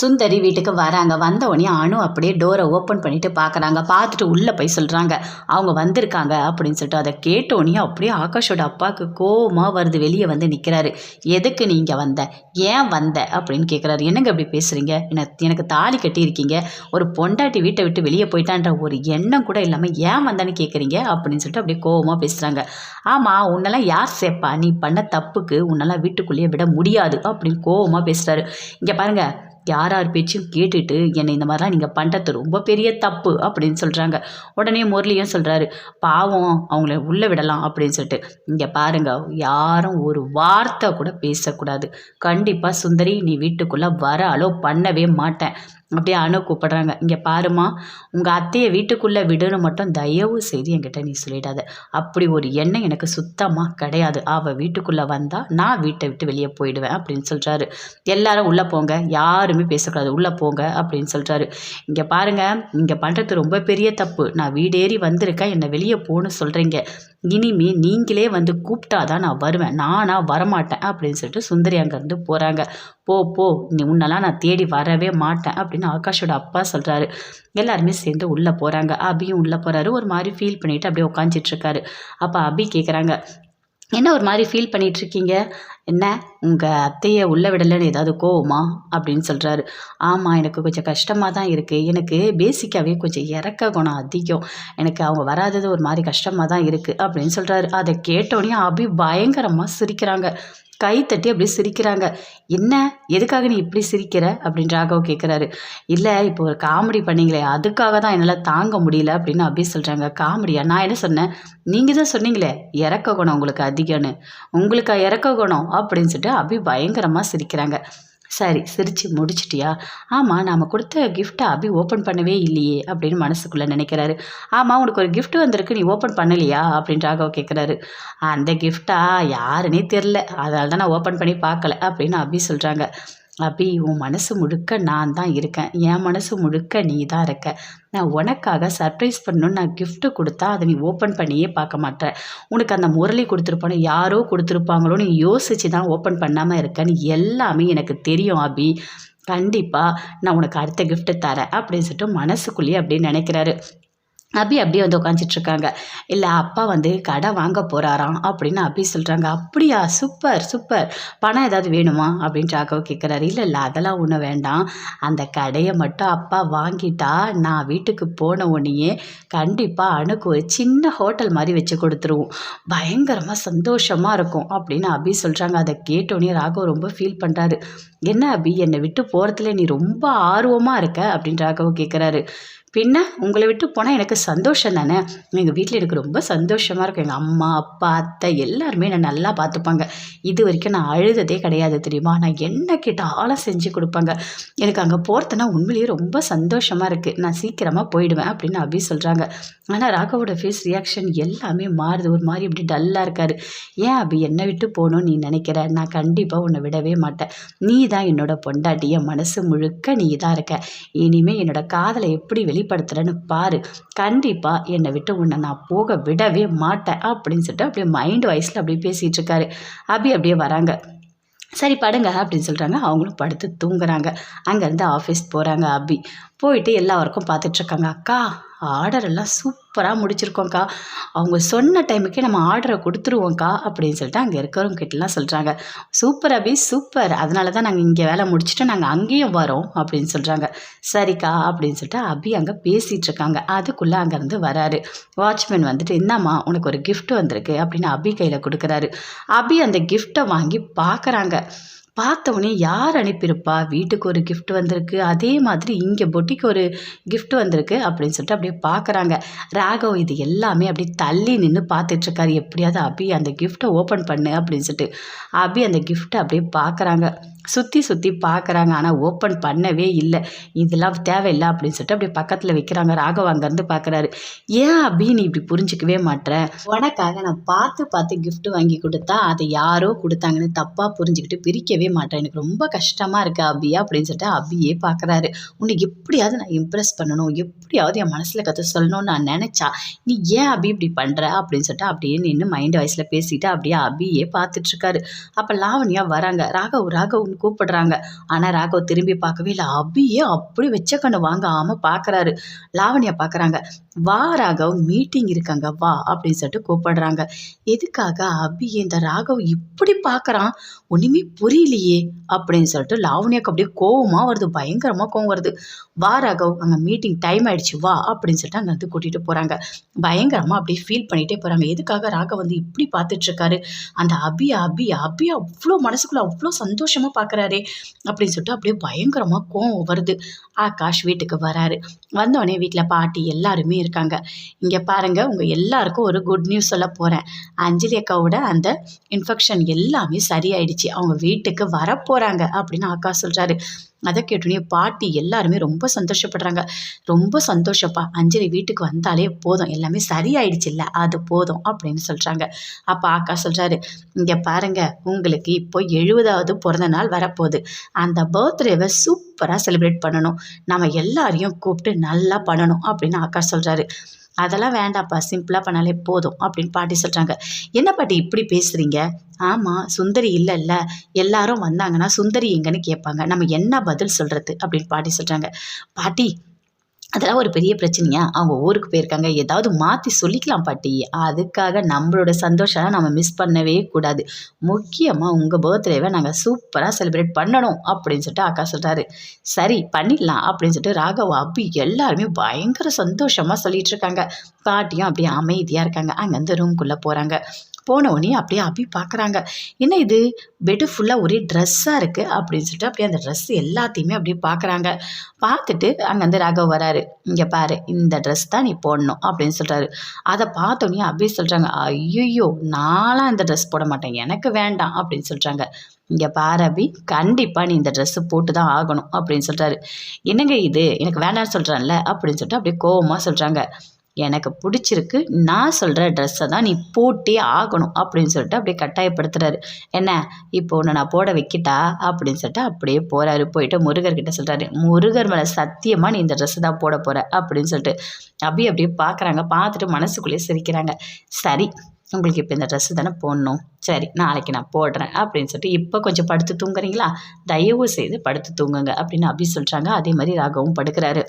சுந்தரி வீட்டுக்கு வராங்க. வந்த உடனே அப்படியே டோரை ஓப்பன் பண்ணிட்டு பார்க்குறாங்க. பார்த்துட்டு உள்ளே போய் சொல்கிறாங்க அவங்க வந்திருக்காங்க. அப்படின்னு சொல்லிட்டு அதை கேட்ட உடனே அப்படியே ஆகாஷோட அப்பாவுக்கு கோவமாக வருது. வெளியே வந்து நிற்கிறாரு எதுக்கு நீங்கள் வந்த? ஏன் வந்த? அப்படின்னு கேட்குறாரு என்னங்க இப்படி பேசுகிறீங்க எனக்கு எனக்கு தாலி கட்டியிருக்கீங்க. ஒரு பொண்டாட்டி வீட்டை விட்டு வெளியே போயிட்டான்ற ஒரு எண்ணம் கூட இல்லாமல் ஏன் வந்தேன்னு கேட்குறீங்க அப்படின்னு சொல்லிட்டு அப்படியே கோவமாக பேசுகிறாங்க ஆமாம் உன்னெல்லாம் யார் சேர்ப்பா நீ பண்ண தப்புக்கு உன்னெல்லாம் வீட்டுக்குள்ளேயே விட முடியாது. அப்படின்னு கோவமாக பேசுகிறாரு இங்கே பாருங்கள் யார் யார் பேச்சும் கேட்டுட்டு என்னை இந்த மாதிரிலாம் நீங்கள் பண்ணுறது ரொம்ப பெரிய தப்பு அப்படின்னு சொல்கிறாங்க உடனே முரளியும் சொல்கிறாரு பாவம் அவங்கள உள்ளே விடலாம் அப்படின்னு சொல்லிட்டு. இங்கே பாருங்க யாரும் ஒரு வார்த்தை கூட பேசக்கூடாது. கண்டிப்பாக சுந்தரி நீ வீட்டுக்குள்ளே வர அலோ பண்ணவே மாட்டேன். அப்படியே அணு கூப்பிடுறாங்க. இங்கே பாருமா உங்கள் அத்தையை வீட்டுக்குள்ளே விடுன்னு மட்டும் தயவு செய்து என்கிட்ட நீ சொல்லிடாத. அப்படி ஒரு எண்ணம் எனக்கு சுத்தமாக கிடையாது. அவள் வீட்டுக்குள்ளே வந்தால் நான் வீட்டை விட்டு வெளியே போயிடுவேன் அப்படின்னு சொல்கிறாரு எல்லாரும் உள்ளே போங்க. யாருமே பேசக்கூடாது. உள்ளே போங்க அப்படின்னு சொல்கிறாரு இங்கே பாருங்கள் இங்கே பண்ணுறது ரொம்ப பெரிய தப்பு. நான் வீடேறி வந்திருக்கேன். என்னை வெளியே போகணும்னு சொல்கிறீங்க இனிமே நீங்களே வந்து கூப்பிட்டாதான் நான் வருவேன். நானாக வரமாட்டேன் அப்படின்னு சொல்லிட்டு சுந்தரி அங்கேருந்து போகிறாங்க போ போ நீ உன்னெல்லாம் நான் தேடி வரவே மாட்டேன் அப்படின்னு ஆகாஷோட அப்பா சொல்கிறாரு எல்லாருமே சேர்ந்து உள்ளே போகிறாங்க அபியும் உள்ளே போகிறாரு ஒரு மாதிரி ஃபீல் பண்ணிவிட்டு அப்படியே உட்காந்துட்ருக்காரு அப்போ அபி கேட்குறாங்க என்ன ஒரு மாதிரி ஃபீல் பண்ணிகிட்ருக்கீங்க என்ன? உங்கள் அத்தையை உள்ளே விடலைன்னு ஏதாவது கோவமா? அப்படின்னு சொல்கிறாரு ஆமாம் எனக்கு கொஞ்சம் கஷ்டமாக தான் இருக்குது எனக்கு பேசிக்காகவே கொஞ்சம் இறக்க குணம் அதிகம். எனக்கு அவங்க வராதது ஒரு மாதிரி கஷ்டமாக தான் இருக்குது அப்படின்னு சொல்கிறாரு அதை கேட்டோடனே அபி பயங்கரமாக சிரிக்கிறாங்க. கை தட்டி அப்படியே சிரிக்கிறாங்க. என்ன? எதுக்காக நீ இப்படி சிரிக்கிற? அப்படின்னு ராகவ் கேட்குறாரு இல்லை இப்போ ஒரு காமெடி பண்ணீங்களே அதுக்காக தான் என்னால் தாங்க முடியல அப்படின்னு அப்படியே சொல்கிறாங்க காமெடியா? நான் என்ன சொன்னேன்? நீங்கள் தான் சொன்னீங்களே இறக்க குணம் உங்களுக்கு அதிகம்னு. உங்களுக்கு இறக்க குணம்? அப்படின்னு சொல்லிட்டு அப்படி பயங்கரமாக சிரிக்கிறாங்க. சரி சிரித்து முடிச்சிட்டியா? ஆமாம் நாம் கொடுத்த கிஃப்ட்டை அபி ஓப்பன் பண்ணவே இல்லையே அப்படின்னு மனசுக்குள்ளே நினைக்கிறாரு. ஆமாம் உனக்கு ஒரு கிஃப்ட் வந்திருக்கு நீ ஓப்பன் பண்ணலையா? அப்படின்னு ராகவ் கேட்குறாரு அந்த கிஃப்டா யாருன்னே தெரில அதனால தான் நான் ஓப்பன் பண்ணி பார்க்கல அப்படின்னு அபி சொல்கிறாங்க அபி உன் மனசு முழுக்க நான் தான் இருக்கேன். என் மனசு முழுக்க நீ தான் இருக்க. நான் உனக்காக சர்ப்ரைஸ் பண்ணணும்னு நான் கிஃப்ட்டு கொடுத்தா அதை நீ ஓப்பன் பண்ணியே பார்க்க மாட்டேன். உனக்கு அந்த முரளி கொடுத்துருப்பானோ யாரோ கொடுத்துருப்பாங்களோ நீ யோசிச்சு தான் ஓப்பன் பண்ணாமல் இருக்கேன்னு எல்லாமே எனக்கு தெரியும் அபி. கண்டிப்பாக நான் உனக்கு அடுத்த கிஃப்ட்டு தரேன் அப்படின்னு சொல்லிட்டு மனசுக்குள்ளேயே அப்படியே நினைக்கிறாரு. அபி அப்படியே வந்து உட்காந்துட்ருக்காங்க இல்லை அப்பா வந்து கடை வாங்க போகிறாராம் அப்படின்னு அபி சொல்கிறாங்க அப்படியா? Super super. பணம் ஏதாவது வேணுமா? அப்படின்னு ராகவ் கேட்குறாரு இல்லை இல்லை அதெல்லாம் ஒன்றும் வேண்டாம். அந்த கடையை மட்டும் அப்பா வாங்கிட்டா நான் வீட்டுக்கு போன உடனேயே கண்டிப்பாக அணுக்கு ஒரு சின்ன ஹோட்டல் மாதிரி வச்சு கொடுத்துருவோம். பயங்கரமாக சந்தோஷமாக இருக்கும் அப்படின்னு அபி சொல்கிறாங்க அதை கேட்டோடனே ராகவ் ரொம்ப ஃபீல் பண்ணுறாரு என்ன அபி என்னை விட்டு போகிறதுல நீ ரொம்ப ஆர்வமாக இருக்க அப்படின்னு ராகவ் கேட்குறாரு பின்ன உங்களை விட்டு போனால் எனக்கு சந்தோஷம் தானே? எங்கள் வீட்டில் எனக்கு ரொம்ப சந்தோஷமாக இருக்கும். எங்கள் அம்மா அப்பா அத்தை எல்லாருமே என்னை நல்லா பார்த்துப்பாங்க. இது வரைக்கும் நான் அழுததே கிடையாது தெரியுமா? நான் என்ன கேட்டாலும் செஞ்சு கொடுப்பாங்க. எனக்கு அங்கே போகிறதுனா உண்மையிலேயே ரொம்ப சந்தோஷமாக இருக்குது நான் சீக்கிரமாக போயிடுவேன் அப்படின்னு அபி சொல்கிறாங்க ஆனால் ராகவோட ஃபேஸ் ரியாக்ஷன் எல்லாமே மாறுது. ஒரு மாதிரி இப்படி டல்லாக இருக்காரு. ஏன் அபி என்னை விட்டு போகணும்னு நீ நினைக்கிற? நான் கண்டிப்பாக உன்னை விடவே மாட்டேன். நீ தான் என்னோட பொண்டாட்டிய மனசு முழுக்க நீ தான் இருக்க. இனிமேல் என்னோட காதலை எப்படி வெளிப்படுத்துகிறேன்னு பாரு. கண்டிப்பாக என்னை விட்டு உன்னை நான் போக விடவே மாட்டேன் அப்படின்னு சொல்லிட்டு அப்படியே மைண்ட் வாய்ஸில் அப்படியே பேசிகிட்டு இருக்காரு. அபி அப்படியே வராங்க. சரி படுங்க அப்படின்னு சொல்கிறாங்க அவங்களும் படுத்து தூங்குறாங்க. அங்கேருந்து ஆஃபீஸ் போகிறாங்க அபி. போயிட்டு எல்லா ஒர்க்கும் பார்த்துட்ருக்காங்க. அக்கா ஆர்டர் எல்லாம் சூப்பராக முடிச்சிருக்கோம்க்கா. அவங்க சொன்ன டைமுக்கே நம்ம ஆர்டரை கொடுத்துருவோம்க்கா அப்படின்னு சொல்லிட்டு அங்கே இருக்கிறவங்க கிட்டலாம் சொல்கிறாங்க சூப்பர் அபி சூப்பர். அதனால தான் நாங்கள் இங்கே வேலை முடிச்சுட்டு நாங்கள் அங்கேயும் வரோம் அப்படின்னு சொல்கிறாங்க சரிக்கா அப்படின்னு சொல்லிட்டு அபி அங்கே பேசிகிட்டு இருக்காங்க அதுக்குள்ளே அங்கேருந்து வராரு. வாட்ச்மேன் வந்துட்டு என்னம்மா உனக்கு ஒரு கிஃப்ட் வந்திருக்கு அப்படின்னு அபி கையில் கொடுக்குறாரு. அபி அந்த கிஃப்ட்டை வாங்கி பார்க்குறாங்க. பார்த்தவனே யார் அனுப்பியிருப்பா? வீட்டுக்கு ஒரு கிஃப்ட் வந்திருக்கு. அதே மாதிரி இங்கே பொட்டிக்கு ஒரு கிஃப்ட் வந்திருக்கு அப்படின்னு சொல்லிட்டு அப்படியே பார்க்குறாங்க. ராகவ் இது எல்லாமே அப்படியே தள்ளி நின்று பார்த்துட்ருக்காரு. எப்படியாவது அபி அந்த கிஃப்ட்டை ஓப்பன் பண்ணு அப்படின்னு சொல்லிட்டு அபி அந்த கிஃப்ட்டை அப்படியே பார்க்குறாங்க. சுற்றி சுற்றி பார்க்குறாங்க. ஆனால் ஓப்பன் பண்ணவே இல்லை. இதெல்லாம் தேவையில்லை அப்படின்னு சொல்லிட்டு அப்படியே பக்கத்தில் வைக்கிறாங்க. ராகவ் அங்கேருந்து பார்க்குறாரு. ஏன் அபி நீ இப்படி புரிஞ்சிக்கவே மாட்டேன் உனக்காக நான் பார்த்து பார்த்து கிஃப்ட் வாங்கி கொடுத்தா அதை யாரோ கொடுத்தாங்கன்னு தப்பாக புரிஞ்சுக்கிட்டு பிரிக்கவே மாட்டேன். எனக்கு ரொம்ப கஷ்டமாக இருக்கு அபியா அப்படின்னு சொல்லிட்டு அபியே பார்க்குறாரு உன்னை எப்படியாவது நான் இம்ப்ரெஸ் பண்ணணும் எப்படியாவது என் மனசில் கற்று சொல்லணும்னு நான் நினச்சா நீ ஏன் அபி இப்படி பண்ணுற அப்படின்னு சொல்லிட்டு அப்படியே நின்று மைண்ட் வாய்ஸில் பேசிட்டு அப்படியே அபியே பார்த்துட்ருக்காரு அப்போ லாவண்யா வராங்க. ராகவ் ராகவ்னு கூப்பிடுறாங்க. ஆனால் ராகவ் திரும்பி பார்க்கவே இல்லை. அபியே அப்படி வச்ச கண்ணு வாங்காமல் பார்க்குறாரு லாவண்யா பார்க்குறாங்க வா ராகவ் மீட்டிங் இருக்காங்க. வா அப்படின்னு சொல்லிட்டு கூப்பிடுறாங்க. எதுக்காக அபி இந்த ராகவ் இப்படி பார்க்குறான் ஒன்றுமே புரியலையே. அப்படின்னு சொல்லிட்டு லாவணியாக்கு அப்படியே கோவமாக வருது பயங்கரமாக கோவம் வருது. வா ராகவ் அங்கே மீட்டிங் டைம் ஆயிடுச்சு வா அப்படின்னு சொல்லிட்டு அங்கே வந்து கூட்டிகிட்டு போகிறாங்க பயங்கரமாக அப்படியே ஃபீல் பண்ணிகிட்டே போகிறாங்க எதுக்காக ராகவ் வந்து இப்படி பார்த்துட்ருக்காரு? அந்த அபி அபி அபி அவ்வளோ மனசுக்குள்ளே அவ்வளோ சந்தோஷமாக பார்க்குறாரே அப்படின்னு சொல்லிட்டு அப்படியே பயங்கரமாக கோவம் வருது. ஆகாஷ் வீட்டுக்கு வராரு. வந்தோடனே வீட்டில் பாட்டி எல்லாருமே இருக்காங்க. இங்கே பாருங்கள் உங்கள் எல்லாருக்கும் ஒரு குட் நியூஸ் சொல்ல போகிறேன் அஞ்சலி அக்காவோட அந்த இன்ஃபெக்ஷன் எல்லாமே சரியாயிடுச்சு. அவங்க வீட்டுக்கு வரப்போகிறாங்க அப்படின்னு ஆகாஷ் சொல்கிறாரு அதை கேட்டோன்னே பாட்டி எல்லாருமே ரொம்ப சந்தோஷப்படுறாங்க. ரொம்ப சந்தோஷப்பா அஞ்சலி வீட்டுக்கு வந்தாலே போதும் எல்லாமே சரியாயிடுச்சுல்ல அது போதும் அப்படின்னு சொல்கிறாங்க அப்போ ஆக்கா சொல்கிறாரு இங்கே பாருங்க உங்களுக்கு இப்போ எழுபதாவது பிறந்த நாள் வரப்போகுது. அந்த பர்த்டேவை சூப்பராக செலிப்ரேட் பண்ணணும். நம்ம எல்லாரையும் கூப்பிட்டு நல்லா பண்ணணும் அப்படின்னு ஆக்கா சொல்கிறாரு அதெல்லாம் வேண்டாம்ப்பா சிம்பிளாக பண்ணாலே போதும் அப்படின்னு பாட்டி சொல்கிறாங்க என்ன பாட்டி இப்படி பேசுகிறீங்க ஆமாம் சுந்தரி இல்லைல்ல. எல்லாரும் வந்தாங்கன்னா சுந்தரி எங்கன்னு கேட்பாங்க. நம்ம என்ன பதில் சொல்கிறது அப்படின்னு பாட்டி சொல்கிறாங்க பாட்டி அதெல்லாம் ஒரு பெரிய பிரச்சனையா? அவங்க ஊருக்கு போயிருக்காங்க. ஏதாவது மாற்றி சொல்லிக்கலாம் பாட்டி. அதுக்காக நம்மளோட சந்தோஷம் நம்ம மிஸ் பண்ணவே கூடாது. முக்கியமாக உங்கள் பர்த்டேவை நாங்கள் சூப்பராக செலிப்ரேட் பண்ணணும் அப்படின்னு சொல்லிட்டு அக்கா சொல்கிறாரு சரி பண்ணிடலாம் அப்படின்னு சொல்லிட்டு ராகவ் அபி எல்லாருமே பயங்கர சந்தோஷமாக சொல்லிகிட்டு இருக்காங்க. பாட்டியும் அப்படியே அமைதியாக இருக்காங்க. அங்கேருந்து ரூம்குள்ளே போகிறாங்க போன அப்படியே அபி பார்க்குறாங்க என்ன இது? பெட்டு ஃபுல்லாக ஒரே ட்ரெஸ்ஸாக இருக்குது அப்படின்னு சொல்லிட்டு அப்படியே அந்த ட்ரெஸ் எல்லாத்தையுமே அப்படியே பார்க்குறாங்க பார்த்துட்டு அங்கேருந்து ராகவ் வராரு. இங்கே பாரு இந்த ட்ரெஸ் தான் நீ போடணும் அப்படின்னு சொல்கிறாரு அதை பார்த்தோன்னே அபி சொல்கிறாங்க ஐயோ நானும் இந்த ட்ரெஸ் போட மாட்டேன். எனக்கு வேண்டாம் அப்படின்னு சொல்கிறாங்க இங்கே பாரு அபி கண்டிப்பாக நீ இந்த ட்ரெஸ்ஸு போட்டு தான் ஆகணும் அப்படின்னு சொல்கிறாரு என்னங்க இது? எனக்கு வேண்டாம்னு சொல்கிறான்ல அப்படின்னு சொல்லிட்டு அப்படியே கோவமாக சொல்கிறாங்க எனக்கு பிடிச்சிருக்கு நான் சொல்கிற ட்ரெஸ்ஸை தான் நீ போட்டே ஆகணும் அப்படின்னு சொல்லிட்டு அப்படியே கட்டாயப்படுத்துறாரு. என்ன? இப்போ ஒன்று நான் போட வைக்கிட்டா? அப்படின்னு சொல்லிட்டு அப்படியே போகிறாரு போயிட்டு முருகர்கிட்ட சொல்கிறாரு முருகர் மேலே சத்தியமாக நீ இந்த ட்ரெஸ்ஸு தான் போட போகிற அப்படின்னு சொல்லிட்டு அப்படியே அப்படியே பார்க்குறாங்க பார்த்துட்டு மனசுக்குள்ளேயே சிரிக்கிறாங்க. சரி உங்களுக்கு இப்போ இந்த ட்ரெஸ்ஸு தானே போடணும். சரி நாளைக்கு நான் போடுறேன். அப்படின்னு சொல்லிட்டு இப்போ கொஞ்சம் படுத்து தூங்குறீங்களா? தயவு செய்து படுத்து தூங்குங்க. அப்படின்னு அபி சொல்கிறாங்க அதே மாதிரி ராகவும் படுக்கிறாரு.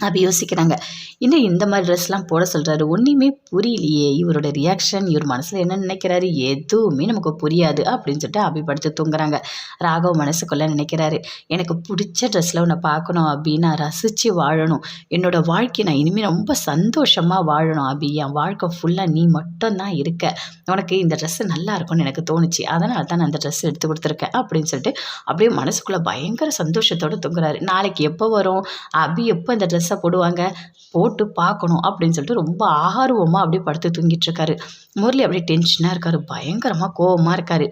அப்படி யோசிக்கிறாங்க. இன்னும் இந்த மாதிரி ட்ரெஸ்லாம் போட சொல்கிறாரு ஒன்றுமே புரியலையே. இவரோட ரியாக்ஷன் இவர் மனசில் என்ன நினைக்கிறாரு? எதுவுமே நமக்கு புரியாது அப்படின்னு சொல்லிட்டு அபி படுத்து தூங்குறாங்க. ராகவ் மனசுக்குள்ளே நினைக்கிறாரு எனக்கு பிடிச்ச ட்ரெஸ்ஸில் உன்னை பார்க்கணும் அப்படின்னு நான் ரசித்து வாழணும். என்னோடய வாழ்க்கையை நான் இனிமேல் ரொம்ப சந்தோஷமாக வாழணும் அபி. என் வாழ்க்கை ஃபுல்லாக நீ மட்டும்தான் இருக்க. உனக்கு இந்த ட்ரெஸ்ஸு நல்லா இருக்கும்னு எனக்கு தோணுச்சு. அதனால தான் நான் அந்த ட்ரெஸ் எடுத்து கொடுத்துருக்கேன் அப்படின்னு சொல்லிட்டு அப்படியே மனசுக்குள்ளே பயங்கர சந்தோஷத்தோடு தூங்குறாரு. நாளைக்கு எப்போ வரும்? அபி எப்போ இந்த ட்ரெஸ் பெருசாக போடுவாங்க. போட்டு பார்க்கணும் அப்படின்னு சொல்லிட்டு ரொம்ப ஆர்வமாக அப்படியே படுத்து தூங்கிட்டு இருக்காரு. முரளி அப்படியே டென்ஷனாக இருக்கார். பயங்கரமாக கோவமாக இருக்கார்.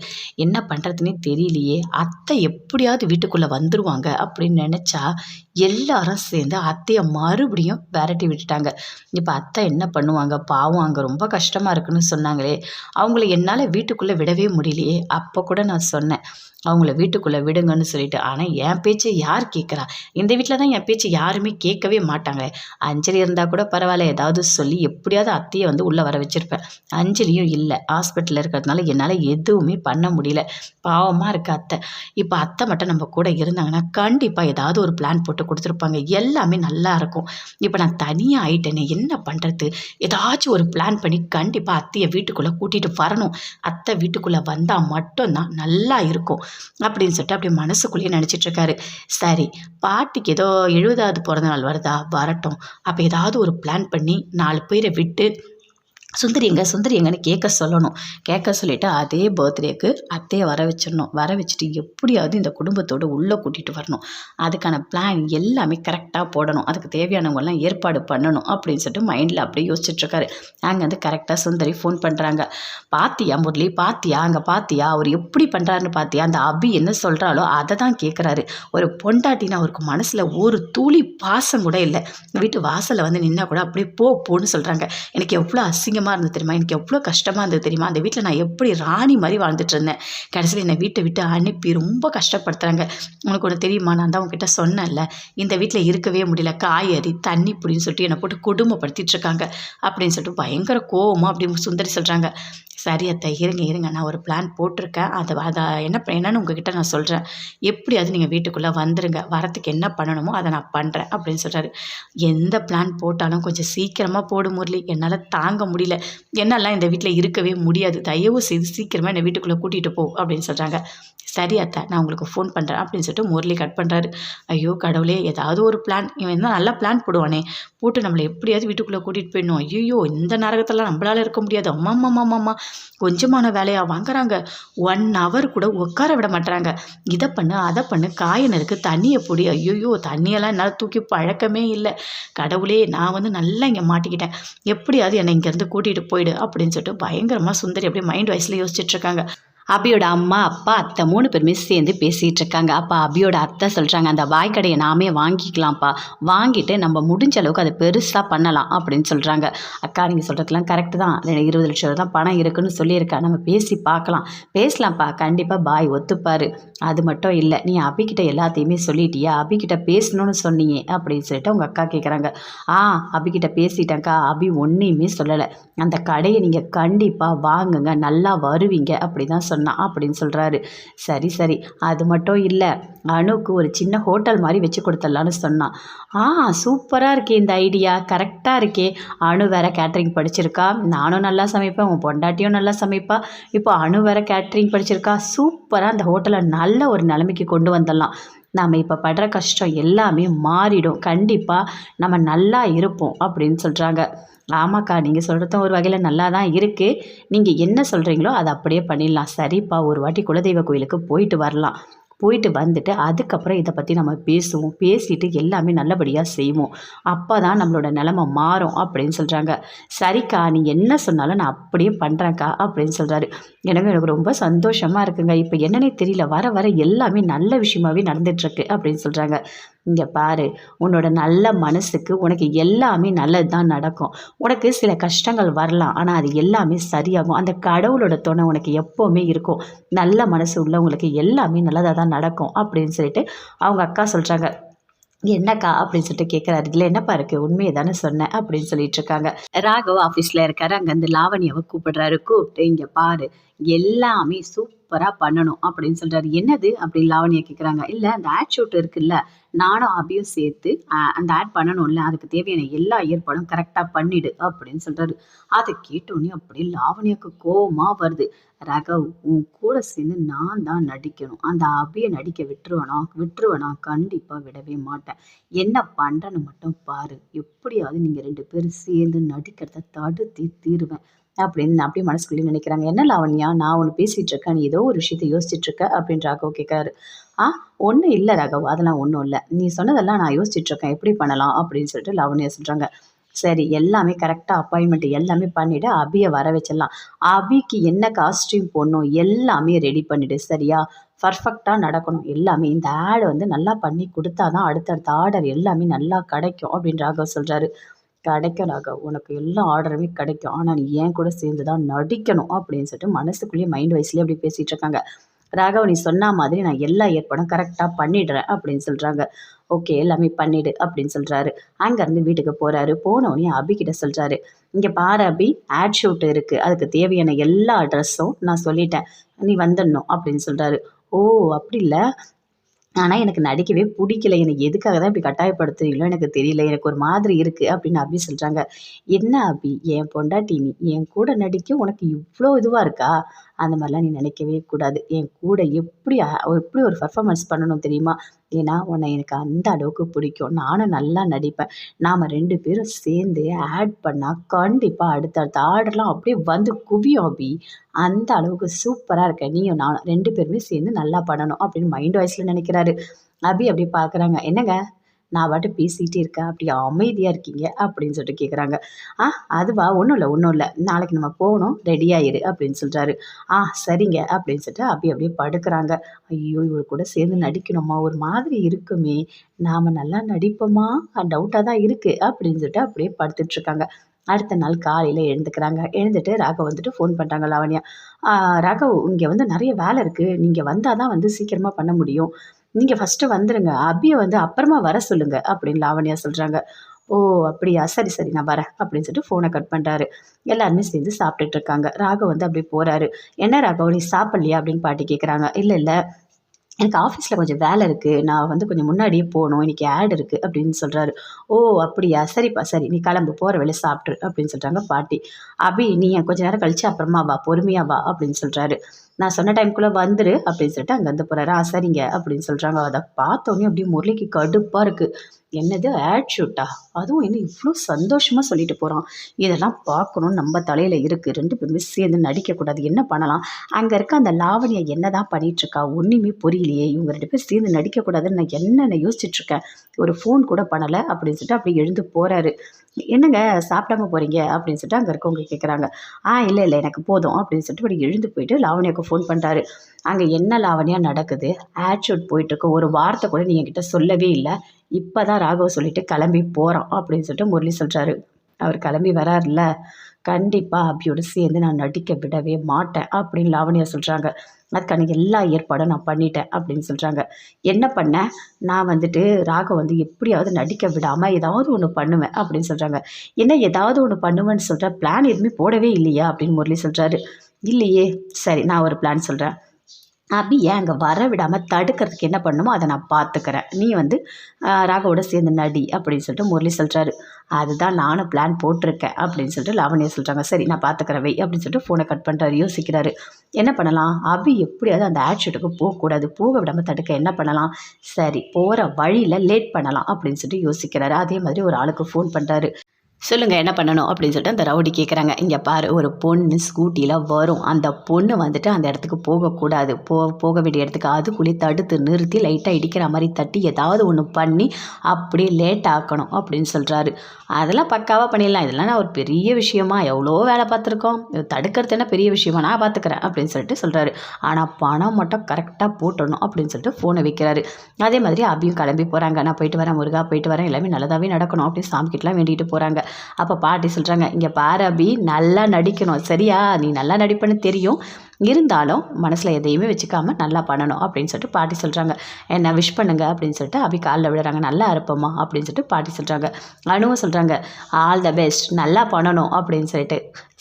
என்ன பண்ணுறதுனே தெரியலையே. அத்தை எப்படியாவது வீட்டுக்குள்ளே வந்துடுவாங்க அப்படின்னு நினச்சா எல்லாரும் சேர்ந்து அத்தையை மறுபடியும் விரட்டி விட்டுட்டாங்க. இப்போ அத்தை என்ன பண்ணுவாங்க? பாவம் அங்கே ரொம்ப கஷ்டமாக இருக்குன்னு சொன்னாங்களே. அவங்கள என்னால் வீட்டுக்குள்ளே விடவே முடியலையே. அப்போ கூட நான் சொன்னேன். அவங்கள வீட்டுக்குள்ளே விடுங்கன்னு சொல்லிட்டு. ஆனால் என் பேச்சை யார் கேட்குறா இந்த வீட்டில் தான் என் பேச்சு யாருமே கேட்கவே மாட்டாங்க அஞ்சலி இருந்தால் கூட பரவாயில்ல. ஏதாவது சொல்லி எப்படியாவது அத்தையை வந்து உள்ளே வர வச்சுருப்பேன். இன்ஜுரியும் இல்லை ஹாஸ்பிட்டலில் இருக்கிறதுனால என்னால் எதுவுமே பண்ண முடியல. பாவமாக இருக்குது அத்தை. இப்போ அத்தை மட்டும் நம்ம கூட இருந்தாங்கன்னா கண்டிப்பாக ஏதாவது ஒரு பிளான் போட்டு கொடுத்துருப்பாங்க. எல்லாமே நல்லா இருக்கும். இப்போ நான் தனியாக ஆயிட்டேனே என்ன பண்ணுறது ஏதாச்சும் ஒரு பிளான் பண்ணி கண்டிப்பாக அத்தையை வீட்டுக்குள்ளே கூட்டிகிட்டு வரணும். அத்தை வீட்டுக்குள்ளே வந்தால் மட்டும்தான் நல்லா இருக்கும் அப்படின்னு சொல்லிட்டு அப்படியே மனசுக்குள்ளேயே நினச்சிட்ருக்காரு சரி பாட்டிக்கு ஏதோ எழுபதாவது பிறந்த நாள் வருதா? வரட்டும். அப்போ ஏதாவது ஒரு பிளான் பண்ணி நாலு பேரை விட்டு சுந்தரி எங்க சுந்தரி எங்கன்னு கேட்க சொல்லணும். கேட்க சொல்லிவிட்டு அதே பர்த்டேக்கு அத்தையை வர வச்சிடணும். வர வச்சுட்டு எப்படியாவது இந்த குடும்பத்தோடு உள்ளே கூட்டிகிட்டு வரணும். அதுக்கான பிளான் எல்லாமே கரெக்டாக போடணும். அதுக்கு தேவையானவங்கெல்லாம் ஏற்பாடு பண்ணணும் அப்படின்னு சொல்லிட்டு மைண்டில் அப்படியே யோசிச்சுட்ருக்காரு. அங்கே வந்து கரெக்டாக சுந்தரி ஃபோன் பண்ணுறாங்க பாத்தியா முரளி? பாத்தியா? அங்கே பாத்தியா? அவர் எப்படி பண்ணுறாருன்னு பாத்தியா? அந்த அபி என்ன சொல்கிறாலோ அதை தான் கேட்குறாரு ஒரு பொண்டாட்டினா அவருக்கு மனசில் ஒரு துளி பாசம் கூட இல்லை. வீட்டு வாசலில் வந்து நின்னா கூட அப்படியே போ போன்னு சொல்கிறாங்க எனக்கு எவ்வளோ அசிங்கம் கஷ்டமாக இருந்தது தெரியுமா? எனக்கு எவ்வளோ கஷ்டமாக இருந்தது தெரியுமா? அந்த வீட்டில் நான் எப்படி ராணி மாதிரி வாழ்ந்துட்டு இருந்தேன். கடைசியில் என்னை வீட்டை விட்டு அனுப்பி ரொம்ப கஷ்டப்படுத்துகிறாங்க உனக்கு ஒன்று தெரியுமா? நான் தான் உங்ககிட்ட சொன்னேன்ல. இந்த வீட்டில் இருக்கவே முடியல. காய்கறி தண்ணி புடின்னு சொல்லிட்டு என்னை போட்டு கொடுமைப்படுத்திட்டு இருக்காங்க. அப்படின்னு சொல்லிட்டு பயங்கர கோவமாக அப்படி சுந்தரி சொல்கிறாங்க சரி அத்தை இருங்க இருங்க. நான் ஒரு பிளான் போட்டிருக்கேன். அதை அதை என்ன என்னன்னு உங்ககிட்ட நான் சொல்கிறேன் எப்படியாவது நீங்கள் வீட்டுக்குள்ளே வந்துருங்க. வரத்துக்கு என்ன பண்ணணுமோ அதை நான் பண்ணுறேன் அப்படின்னு சொல்கிறாரு எந்த பிளான் போட்டாலும் கொஞ்சம் சீக்கிரமாக போடு முரளி. என்னால் தாங்க முடியல. என்னெல்லாம் இந்த வீட்டில் இருக்கவே முடியாது. தயவு செய்து சீக்கிரமாக என்னை வீட்டுக்குள்ளே கூட்டிகிட்டு போ அப்படின்னு சொல்கிறாங்க சரி அத்தை நான் உங்களுக்கு ஃபோன் பண்ணுறேன் அப்படின்னு சொல்லிட்டு முரளி கட் பண்ணுறாரு ஐயோ கடவுளே ஏதாவது ஒரு பிளான் இவன் தான் நல்லா பிளான் போடுவானே. போட்டு நம்மளை எப்படியாவது வீட்டுக்குள்ளே கூட்டிகிட்டு போயிடணும். ஐயோ இந்த நரகத்தெல்லாம் நம்மளால இருக்க முடியாது. அம்மா அம்மா அம்மா அம்மா கொஞ்சமான வேலையாக வாங்குறாங்க. ஒன் ஹவர் கூட உட்கார விட மாட்டுறாங்க இதை பண்ணு அதை பண்ணு காயினருக்கு தண்ணியை பொடி. ஐயோ தண்ணியெல்லாம் என்னால் தூக்கி பழக்கமே இல்லை. கடவுளே நான் வந்து நல்லா இங்கே மாட்டிக்கிட்டேன். எப்படியாவது என்னை இங்கேருந்து கூட்டிகிட்டு போயிடு அப்படின்னு சொல்லிட்டு பயங்கரமாக சுந்தரி அப்படியே மைண்ட் வயசில் யோசிச்சுட்டு இருக்காங்க. அபியோட அம்மா அப்பா அத்தை மூணு பேருமே சேர்ந்து பேசிகிட்டு இருக்காங்க அப்போ அபியோட அத்தை சொல்கிறாங்க அந்த வாய்க்கடையை நாமே வாங்கிக்கலாம்ப்பா. வாங்கிட்டு நம்ம முடிஞ்ச அளவுக்கு அதை பெருசாக பண்ணலாம் அப்படின்னு சொல்கிறாங்க அக்கா நீங்கள் சொல்கிறதுலாம் கரெக்டு தான். இருபது லட்சம் ரூபா தான் பணம் இருக்குன்னு சொல்லியிருக்கா. நம்ம பேசி பார்க்கலாம். பேசலாம்ப்பா. கண்டிப்பாக பாய் ஒத்துப்பார். அது மட்டும் இல்லை நீ அபிக்கிட்ட எல்லாத்தையுமே சொல்லிட்டியா? அபிக்கிட்ட பேசணும்னு சொன்னீங்க அப்படின்னு சொல்லிட்டு உங்கள் அக்கா கேட்குறாங்க ஆ அபிக்கிட்ட பேசிட்டேங்க்கா அபி ஒன்றையுமே சொல்லலை. அந்த கடையை நீங்கள் கண்டிப்பாக வாங்குங்க. நல்லா வருவீங்க. அப்படி தான் சொன்னான் அப்படின்னு சொல்கிறாரு சரி சரி. அது மட்டும் இல்லை. அணுக்கு ஒரு சின்ன ஹோட்டல் மாதிரி வச்சு கொடுத்துடலான்னு சொன்னான் ஆ சூப்பராக இருக்கே இந்த ஐடியா. கரெக்டாக இருக்கே. அணு வேற கேட்ரிங் படிச்சிருக்கா. நானும் நல்லா சமைப்பேன். உன் பொண்டாட்டியும் நல்லா சமைப்பா. இப்போ அணு வேற கேட்ரிங் படிச்சிருக்கா. சூப்பராக அந்த ஹோட்டலை நல்ல ஒரு நிலைமைக்கு கொண்டு வந்துடலாம். நாம் இப்போ படுற கஷ்டம் எல்லாமே மாறிடும். கண்டிப்பாக நம்ம நல்லா இருப்போம் அப்படின்னு சொல்கிறாங்க ஆமாக்கா நீங்கள் சொல்கிறதும் ஒரு வகையில் நல்லா தான் இருக்குது நீங்கள் என்ன சொல்கிறீங்களோ அதை அப்படியே பண்ணிடலாம். சரிப்பா ஒரு வாட்டி குலதெய்வ கோயிலுக்கு போயிட்டு வரலாம். போயிட்டு வந்துட்டு அதுக்கப்புறம் இதை பற்றி நம்ம பேசுவோம். பேசிட்டு எல்லாமே நல்லபடியாக செய்வோம். அப்போ தான் நம்மளோட நிலமை மாறும் அப்படின்னு சொல்கிறாங்க சரிக்கா நீ என்ன சொன்னாலும் நான் அப்படியே பண்ணுறேன்க்கா அப்படின்னு சொல்கிறாரு எனவே எனக்கு ரொம்ப சந்தோஷமாக இருக்குங்க. இப்போ என்னன்னே தெரியல. வர வர எல்லாமே நல்ல விஷயமாவே நடந்துட்டுருக்கு அப்படின்னு சொல்கிறாங்க இங்கே பாரு உன்னோட நல்ல மனசுக்கு உனக்கு எல்லாமே நல்லது தான் நடக்கும். உனக்கு சில கஷ்டங்கள் வரலாம் ஆனால் அது எல்லாமே சரியாகும். அந்த கடவுளோட துணை உனக்கு எப்போவுமே இருக்கும். நல்ல மனசு உள்ளவங்களுக்கு எல்லாமே நல்லதாக தான் நடக்கும் அப்படின்னு சொல்லிட்டு அவங்க அக்கா சொல்கிறாங்க என்னக்கா அப்படின்னு சொல்லிட்டு கேட்குறாரு இதில் என்னப்பா இருக்குது உண்மையை தானே சொன்னேன் அப்படின்னு சொல்லிட்டு இருக்காங்க. ராகவ் ஆஃபீஸில் இருக்காரு. அங்கேருந்து லாவணியாவை கூப்பிடுறாரு. கூப்பிட்டு இங்கே பாரு எல்லாமே சூப்பராக பண்ணணும் அப்படின்னு சொல்கிறாரு என்னது அப்படின்னு லாவணியா கேட்குறாங்க இல்லை அந்த ஆட் ஷூட் இருக்குல்ல நானும் அபியும் சேர்த்து அந்த ஆட் பண்ணணும்ல அதுக்கு தேவையான எல்லா ஏற்பாடும் கரெக்டாக பண்ணிடு அப்படின்னு சொல்கிறாரு அதை கேட்டோடனே அப்படியே லாவணியாக்கு கோபமாக வருது. ரகவ் உன் கூட சேர்ந்து நான் தான் நடிக்கணும். அந்த அபியை நடிக்க விட்டுருவனா? விட்டுருவனா? கண்டிப்பாக விடவே மாட்டேன். என்ன பண்ணுறேன்னு மட்டும் பாரு. எப்படியாவது நீங்கள் ரெண்டு பேரும் சேர்ந்து நடிக்கிறத தடுத்து தீருவேன். அப்படின்னு நான் அப்படியே மனசுக்குள்ளே நினைக்கிறாங்க. என்ன லாவண்யா நான் ஒன்று பேசிகிட்டு இருக்கேன். நீ ஏதோ ஒரு விஷயத்தை யோசிச்சுட்டு இருக்க அப்படின்னு ராகவ் கேட்குறாரு. ஆ ஒன்றும் இல்லை ராகவ். அதெல்லாம் ஒன்றும் இல்லை. நீ சொன்னதெல்லாம் நான் யோசிச்சுட்டு இருக்கேன். எப்படி பண்ணலாம்? அப்படின்னு சொல்லிட்டு லாவண்யா சொல்கிறாங்க சரி எல்லாமே கரெக்டாக அப்பாயின்மெண்ட் எல்லாமே பண்ணிவிட்டு அபியை வர வச்சிடலாம். அபிக்கு என்ன காஸ்ட்யூம் போடணும் எல்லாமே ரெடி பண்ணிவிடு சரியா? பர்ஃபெக்டாக நடக்கணும். எல்லாமே இந்த ஆடு வந்து நல்லா பண்ணி கொடுத்தா தான் அடுத்தடுத்த ஆர்டர் எல்லாமே நல்லா கிடைக்கும் அப்படின்னு ராகவ் சொல்கிறாரு கிடைக்கும் ராகவ் உனக்கு எல்லா ஆர்டருமே கிடைக்கும். ஆனால் நீ ஏன் கூட சேர்ந்து தான் நடிக்கணும் அப்படின்னு சொல்லிட்டு மனசுக்குள்ளேயே மைண்ட் வைஸ்லேயே அப்படி பேசிகிட்டு இருக்காங்க. ராகவ் நீ சொன்ன மாதிரி நான் எல்லா ஏற்பாடும் கரெக்டாக பண்ணிடுறேன் அப்படின்னு சொல்கிறாங்க ஓகே எல்லாமே பண்ணிடு அப்படின்னு சொல்கிறாரு அங்கேருந்து வீட்டுக்கு போகிறாரு போனோடனே அபிகிட்ட சொல்கிறாரு இங்கே பாரு அபி ஆட் ஷூட் இருக்குது அதுக்கு தேவையான எல்லா ட்ரெஸ்ஸும் நான் சொல்லிட்டேன். நீ வந்துடணும் அப்படின்னு சொல்கிறாரு ஓ அப்படி இல்லை. ஆனால் எனக்கு நடிக்கவே பிடிக்கல. எனக்கு எதுக்காக தான் இப்படி கட்டாயப்படுத்துறீங்களோ எனக்கு தெரியல. எனக்கு ஒரு மாதிரி இருக்குது அப்படின்னு அபி சொல்கிறாங்க என்ன அபி? என் பொண்டாட்டி நீ என் கூட நடிக்க உனக்கு இவ்வளோ இதுவாக இருக்கா? அந்த மாதிரிலாம் நீ நினைக்கவே கூடாது. என் கூட எப்படி எப்படி ஒரு பர்ஃபாமன்ஸ் பண்ணணும் தெரியுமா? ஏன்னா உன்னை எனக்கு அந்த அளவுக்கு பிடிக்கும். நானும் நல்லா நடிப்பேன். நாம் ரெண்டு பேரும் சேர்ந்து ஆட் பண்ணால் கண்டிப்பாக அடுத்தடுத்த ஆர்டர்லாம் அப்படியே வந்து குவியும் அபி. அந்த அளவுக்கு சூப்பராக இருக்க. நீயும் நானும் ரெண்டு பேருமே சேர்ந்து நல்லா பண்ணணும் அப்படின்னு மைண்ட் வாய்ஸில் நினைக்கிறாரு. அபி அப்படி பார்க்குறாங்க. என்னங்க? நான் பாட்டு பேசிகிட்டே இருக்கேன். அப்படி அமைதியாக இருக்கீங்க அப்படின்னு சொல்லிட்டு கேட்குறாங்க ஆ அதுவா? ஒன்றும் இல்லை ஒன்றும் இல்லை. நாளைக்கு நம்ம போகணும். ரெடியாயிரு அப்படின்னு சொல்கிறாரு ஆ சரிங்க அப்படின்னு சொல்லிட்டு அப்படி அப்படியே படுக்கிறாங்க. ஐயோ இவர் கூட சேர்ந்து நடிக்கணுமா? ஒரு மாதிரி இருக்குமே. நாம் நல்லா நடிப்போமா? டவுட்டாக தான் இருக்குது அப்படின்னு சொல்லிட்டு அப்படியே படுத்துட்ருக்காங்க அடுத்த நாள் காலையில் எழுந்துக்கிறாங்க. எழுந்துட்டு ராகவ் வந்துட்டு ஃபோன் பண்ணுறாங்க லாவண்யா. ராகவ் இங்கே வந்து நிறைய வேலை இருக்குது நீங்கள் வந்தால் தான் வந்து சீக்கிரமாக பண்ண முடியும். நீங்கள் ஃபஸ்ட்டு வந்துடுங்க அபியை வந்து அப்புறமா வர சொல்லுங்கள் அப்படின்னு லாவண்யா சொல்கிறாங்க ஓ அப்படியா? சரி சரி நான் வரேன் அப்படின்னு சொல்லிட்டு ஃபோனை கட் பண்ணுறாரு எல்லாருமே சேர்ந்து சாப்பிட்டுட்டு இருக்காங்க. ராகவ் வந்து அப்படியே போகிறாரு என்ன ராகவ் நீ சாப்பிட்லையா? அப்படின்னு பாட்டி கேட்குறாங்க இல்லை இல்லை. எனக்கு ஆஃபீஸில் கொஞ்சம் வேலை இருக்குது நான் வந்து கொஞ்சம் முன்னாடியே போகணும். இன்றைக்கி ஆட் இருக்குது அப்படின்னு சொல்கிறாரு ஓ அப்படியா? சரிப்பா சரி. நீ கிளம்பு. போகிற வேலையை சாப்பிட்ரு அப்படின்னு சொல்கிறாங்க பாட்டி. அபி நீ கொஞ்ச நேரம் கழிச்சு அப்புறமா வா. பொறுமையாக வா. அப்படின்னு சொல்கிறாரு நான் சொன்ன டைம்குள்ளே வந்துரு அப்படின்னு சொல்லிட்டு அங்கேருந்து போகிறாரு ஆ சரிங்க அப்படின்னு சொல்கிறாங்க அதை பார்த்தோன்னே அப்படியே முரளிக்கு கடுப்பாக இருக்குது என்னது ஆட் ஷூட்டா அதுவும் என்ன இவ்வளோ சந்தோஷமாக சொல்லிட்டு போகிறான் இதெல்லாம் பார்க்கணும் நம்ம தலையில் இருக்குது ரெண்டு பேருமே சேர்ந்து நடிக்கக்கூடாது. என்ன பண்ணலாம்? அங்கே இருக்க அந்த லாவணியை என்ன தான் பண்ணிகிட்ருக்கா ஒன்றுமே புரியலையே. இவங்க ரெண்டு பேரும் சேர்ந்து நடிக்கக்கூடாதுன்னு நான் என்னென்ன யோசிச்சுட்ருக்கேன் ஒரு ஃபோன் கூட பண்ணலை அப்படின்னு சொல்லிட்டு அப்படி எழுந்து போகிறாரு என்னங்க சாப்பிடாம போகிறீங்க அப்படின்னு சொல்லிட்டு அங்கே இருக்கவங்க கேட்குறாங்க ஆ இல்லை இல்லை எனக்கு போதும் அப்படின்னு சொல்லிட்டு இப்படி எழுந்து போயிட்டு லாவணியாவுக்கு ஃபோன் பண்ணுறாரு அங்கே என்ன லாவணியாக நடக்குது? ஆட் ஷூட் போயிட்டுருக்கு ஒரு வார்த்தை கூட நீ என்கிட்ட சொல்லவே இல்லை. இப்போ தான் ராகவ சொல்லிட்டு கிளம்பி போகிறோம் அப்படின்னு சொல்லிட்டு முரளி சொல்கிறாரு அவர் கிளம்பி வரார்ல கண்டிப்பாக அபியோடு சேர்ந்து நான் நடிக்க விடவே மாட்டேன் அப்படின்னு லாவணியா சொல்கிறாங்க அதுக்கான எல்லா ஏற்பாடும் நான் பண்ணிட்டேன் அப்படின்னு சொல்கிறாங்க என்ன பண்ணேன் நான் வந்துட்டு ராக வந்து எப்படியாவது நடிக்க விடாமல் ஏதாவது ஒன்று பண்ணுவேன் அப்படின்னு சொல்கிறாங்க என்ன ஏதாவது ஒன்று பண்ணுவேன்னு சொல்கிற பிளான் எதுவுமே போடவே இல்லையா அப்படின்னு முரளி சொல்கிறாரு இல்லையே. சரி நான் ஒரு பிளான் சொல்கிறேன் அபி ஏன் அங்கே வர விடாமல் தடுக்கிறதுக்கு என்ன பண்ணணுமோ அதை நான் பார்த்துக்கிறேன் நீ வந்து ராகவோட சேர்ந்து நடி அப்படின்னு சொல்லிட்டு முரளி சொல்கிறாரு அதுதான் நானும் பிளான் போட்டிருக்கேன் அப்படின்னு சொல்லிட்டு லாவண்யா சொல்கிறாங்க சரி நான் பார்த்துக்கிறேன் வை அப்படின்னு சொல்லிட்டு ஃபோனை கட் பண்ணுறாரு யோசிக்கிறாரு. என்ன பண்ணலாம்? அபி எப்படியாவது அந்த ஆட் ஷூட்டுக்கு போகக்கூடாது. போக விடாமல் தடுக்க என்ன பண்ணலாம்? சரி போகிற வழியில் லேட் பண்ணலாம் அப்படின்னு சொல்லிட்டு யோசிக்கிறாரு. அதே மாதிரி ஒரு ஆளுக்கு ஃபோன் பண்ணுறாரு சொல்லுங்கள் என்ன பண்ணணும் அப்படின்னு சொல்லிட்டு அந்த ரவுடி கேட்குறாங்க இங்கே பாரு ஒரு பொண்ணு ஸ்கூட்டியில் வரும். அந்த பொண்ணு வந்துட்டு அந்த இடத்துக்கு போகக்கூடாது. போ போக வேண்டிய இடத்துக்கு அதுக்குள்ளேயே தடுத்து நிறுத்தி லைட்டாக இடிக்கிற மாதிரி தட்டி ஏதாவது ஒன்று பண்ணி அப்படியே லேட் ஆக்கணும் அப்படின்னு சொல்கிறாரு அதெல்லாம் பக்காவாக பண்ணிடலாம். இதெல்லாம் நான் ஒரு பெரிய விஷயமா. எவ்வளோ வேலை பார்த்துருக்கோம். தடுக்கிறது என்ன பெரிய விஷயமா? நான் பார்த்துக்கிறேன் அப்படின்னு சொல்லிட்டு சொல்கிறாரு ஆனால் பணம் மட்டும் கரெக்டாக போட்டணும் அப்படின்னு சொல்லிட்டு ஃபோனை வைக்கிறாரு. அதே மாதிரி அபியும் கிளம்பி போகிறாங்க நான் போயிட்டு வரேன் முருகா போயிட்டு வரேன். எல்லாமே நல்லதாகவே நடக்கணும் அப்படின்னு சாமிக்கிட்டலாம் வேண்டிகிட்டு போகிறாங்க அப்போ பாட்டி சொல்கிறாங்க இங்கே பாரு அபி நல்லா நடிக்கணும். சரியா? நீ நல்லா நடிப்பேன்னு தெரியும். இருந்தாலும் மனசில் எதையுமே வச்சுக்காமல் நல்லா பண்ணணும் அப்படின்னு சொல்லிட்டு பாட்டி சொல்கிறாங்க என்ன விஷ் பண்ணுங்க? அப்படின்னு சொல்லிட்டு அபி காலில் விடுறாங்க நல்லா இருப்போமா அப்படின்னு சொல்லிட்டு பாட்டி சொல்கிறாங்க அணுவும் சொல்கிறாங்க ஆல் த பெஸ்ட் நல்லா பண்ணணும். அப்படின்னு சொல்லிட்டு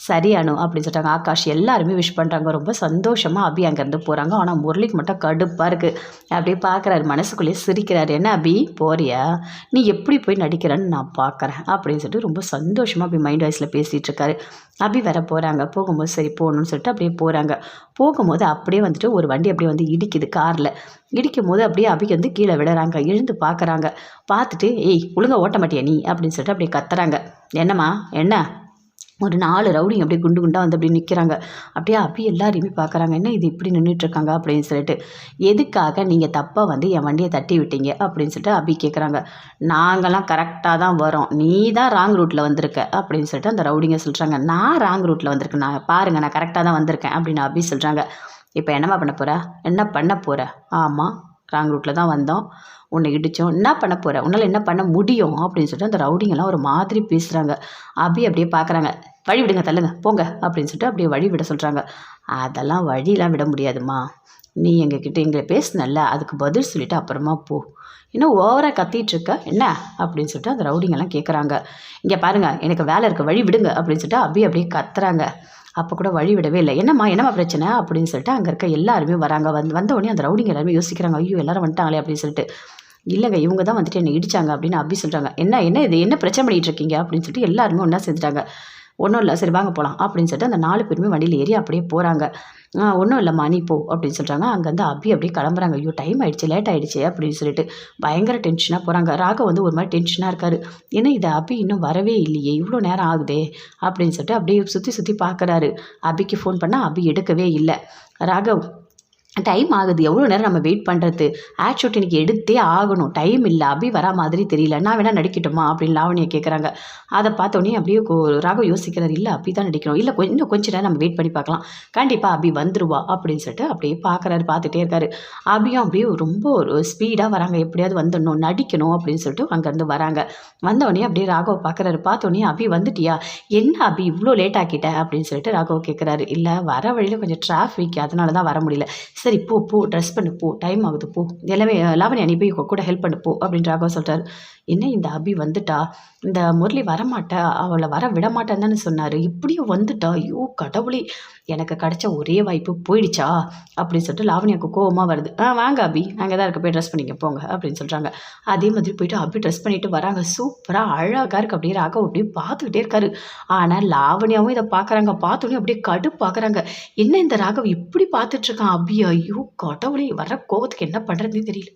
சரி அணு அப்படின்னு சொல்லிட்டாங்க. ஆகாஷ் எல்லாருமே விஷ் பண்ணுறாங்க ரொம்ப சந்தோஷமாக அபி அங்கேருந்து போகிறாங்க ஆனால் முரளிக்கு மட்டும் கடுப்பாக இருக்குது அப்படியே பார்க்குறாரு மனசுக்குள்ளேயே சிரிக்கிறாரு. என்ன அபி? போறியா? நீ எப்படி போய் நடிக்கிறேன்னு நான் பார்க்குறேன் அப்படின்னு சொல்லிட்டு ரொம்ப சந்தோஷமாக அப்படி மைண்ட் வாய்ஸில் பேசிகிட்டு இருக்காரு. அபி வர போகிறாங்க போகும்போது சரி போகணும்னு சொல்லிட்டு அப்படியே போகிறாங்க போகும்போது அப்படியே வந்துட்டு ஒரு வண்டி அப்படியே வந்து இடிக்குது காரில். இடிக்கும் போது அப்படியே அபிக்கு வந்து கீழே விழுறாங்க. எழுந்து பார்க்குறாங்க பார்த்துட்டு ஏய் ஒழுங்கா ஓட்ட மாட்டியா நீ? அப்படின்னு சொல்லிட்டு அப்படியே கத்துறாங்க. என்னம்மா? என்ன? ஒரு நாலு ரவுடிங்க அப்படியே குண்டு குண்டாக வந்து அப்படியே நிற்கிறாங்க அப்படியே அப்படியே எல்லாரையுமே பார்க்குறாங்க என்ன இது இப்படி நின்றுட்டுருக்காங்க அப்படின்னு சொல்லிட்டு எதுக்காக நீங்கள் தப்பாக வந்து என் வண்டியை தட்டி விட்டீங்க? அப்படின்னு சொல்லிட்டு அப்படி கேட்குறாங்க நாங்களாம் கரெக்டாக தான் வரோம். நீ தான் ராங் ரூட்டில் வந்திருக்க. அப்படின்னு சொல்லிட்டு அந்த ரவுடிங்க சொல்கிறாங்க நான் ராங் ரூட்டில் வந்திருக்கேன். நான் பாருங்கள் நான் கரெக்டாக தான் வந்திருக்கேன். அப்படின்னு அப்படி சொல்கிறாங்க இப்போ என்னம்மா பண்ண போகிற என்ன பண்ண போகிற ஆமாம் ராங் ரூட்டில் தான் வந்தோம். உன்னை இடித்தோம் என்ன பண்ண போகிற உன்னால் என்ன பண்ண முடியும்? அப்படின்னு சொல்லிட்டு அந்த ரவுடிங்கெல்லாம் ஒரு மாதிரி பேசுகிறாங்க அப்படி அப்படியே பார்க்குறாங்க வழி விடுங்க தள்ளுங்க போங்க அப்படின்னு சொல்லிட்டு அப்படியே வழி விட சொல்கிறாங்க அதெல்லாம் வழியெலாம் விட முடியாதும்மா. நீ எங்ககிட்ட எங்களை பேசுனல்ல அதுக்கு பதில் சொல்லிட்டு அப்புறமா போ. இன்னும் ஓவராக கத்திகிட்ருக்க என்ன? அப்படின்னு சொல்லிட்டு அந்த ரவுடிங்கெல்லாம் கேட்குறாங்க இங்கே பாருங்க எனக்கு வேலை இருக்க வழி விடுங்க அப்படின்னு சொல்லிட்டு அப்படியே அப்படியே கத்துறாங்க. அப்போ கூட வழி விடவே இல்லை. என்னம்மா என்னம்மா பிரச்சனை? அப்படின்னு சொல்லிட்டு அங்கே இருக்க எல்லாருமே வராங்க. வந்து வந்த உடனே அந்த ரவுடிங்க எல்லாருமே யோசிக்கிறாங்க. ஐயோ எல்லாரும் வந்துட்டாங்களே அப்படின்னு சொல்லிட்டு. இல்லைங்க இவங்க தான் வந்துட்டு என்னை இடிச்சாங்க அப்படின்னு அப்படி சொல்கிறாங்க என்ன என்ன இது? என்ன பிரச்சனை பண்ணிட்டு இருக்கீங்க? அப்படின்னு சொல்லிட்டு எல்லாருமே ஒன்றா செஞ்சுட்டாங்க ஒன்றும் இல்லை சரி வாங்க போகலாம் அப்படின்னு சொல்லிட்டு அந்த நாலு பேருமே வண்டியில் ஏறி அப்படியே போகிறாங்க ஒன்றும் இல்லைம்மா நீ போ. அப்படின்னு சொல்கிறாங்க அங்கேருந்து அபி அப்படியே கிளம்புறாங்க. ஐயோ டைம் ஆகிடுச்சு லேட் ஆகிடுச்சு அப்படின்னு சொல்லிட்டு பயங்கர டென்ஷனாக போகிறாங்க ராக வந்து ஒரு மாதிரி டென்ஷனாக இருக்காரு. ஏன்னா இது அபி இன்னும் வரவே இல்லையே இவ்வளோ நேரம் ஆகுதே அப்படின்னு சொல்லிட்டு அப்படியே சுற்றி சுற்றி பார்க்குறாரு அபிக்கு ஃபோன் பண்ணால் அபி எடுக்கவே இல்லை. ராகவ் டைம் ஆகுது. எவ்வளோ நேரம் நம்ம வெயிட் பண்ணுறது ஆட் ஷூட் இன்னைக்கு எடுத்தே ஆகணும். டைம் இல்லை. அபி வரா மாதிரி தெரியல. நான் வேணால் நடிக்கட்டுமா? அப்படின்னு லாவணியை கேட்குறாங்க அதை பார்த்தோன்னே அப்படியே ராகவ் யோசிக்கிறார். இல்லை அப்படி தான் நடிக்கணும். இல்லை கொஞ்சம் இன்னும் கொஞ்ச நேரம் நம்ம வெயிட் பண்ணி பார்க்கலாம். கண்டிப்பாக அபி வந்துருவா அப்படின்னு சொல்லிட்டு அப்படியே பார்க்குறாரு பார்த்துட்டே இருக்காரு. அபியும் அப்படியே ரொம்ப ஒரு ஸ்பீடாக வராங்க. எப்படியாவது வந்துடணும் நடிக்கணும் அப்படின்னு சொல்லிட்டு அங்கேருந்து வராங்க. வந்தோடனே அப்படியே ராகவ் பார்க்குறாரு. பார்த்தோன்னே அபி வந்துட்டியா? என்ன அபி இவ்வளோ லேட் ஆக்கிட்ட? அப்படின்னு சொல்லிட்டு ராகவ் கேட்குறாரு இல்லை வர வழியில் கொஞ்சம் டிராஃபிக் அதனால தான் வர முடியல. சரி போ போ ட்ரெஸ் பண்ணு போ டைம் ஆகுது போ. எல்லாமே லாவணி அனுப்பி கூட ஹெல்ப் பண்ணு போ அப்படின்னு அபா சொல்கிறார் என்ன இந்த அபி வந்துட்டா? இந்த முரளி வரமாட்டா? அவளை வர விட மாட்டேன்னு தானே சொன்னார். இப்படியும் வந்துட்டா? ஐயோ கடவுளே. எனக்கு கிடைச்ச ஒரே வாய்ப்பு போயிடுச்சா? அப்படின்னு சொல்லிட்டு லாவண்யாவுக்கு கோவமாக வருது. ஆ வாங்க அபி. நாங்கள் தான் இருக்க. போய் ட்ரெஸ் பண்ணிக்க போங்க அப்படின்னு சொல்கிறாங்க அதே மாதிரி போயிட்டு அபி ட்ரெஸ் பண்ணிட்டு வராங்க. சூப்பராக அழகாக இருக்குது அப்படியே ராகவ் அப்படியே பார்த்துக்கிட்டே இருக்காரு. ஆனால் லாவணியாவும் இதை பார்க்குறாங்க. பார்த்தோன்னே அப்படியே கடு பார்க்குறாங்க என்ன இந்த ராகவ் இப்படி பார்த்துட்ருக்கான் அபியா? ஐயோ கடவுளே வர கோபத்துக்கு என்ன பண்ணுறதுன்னு தெரியல.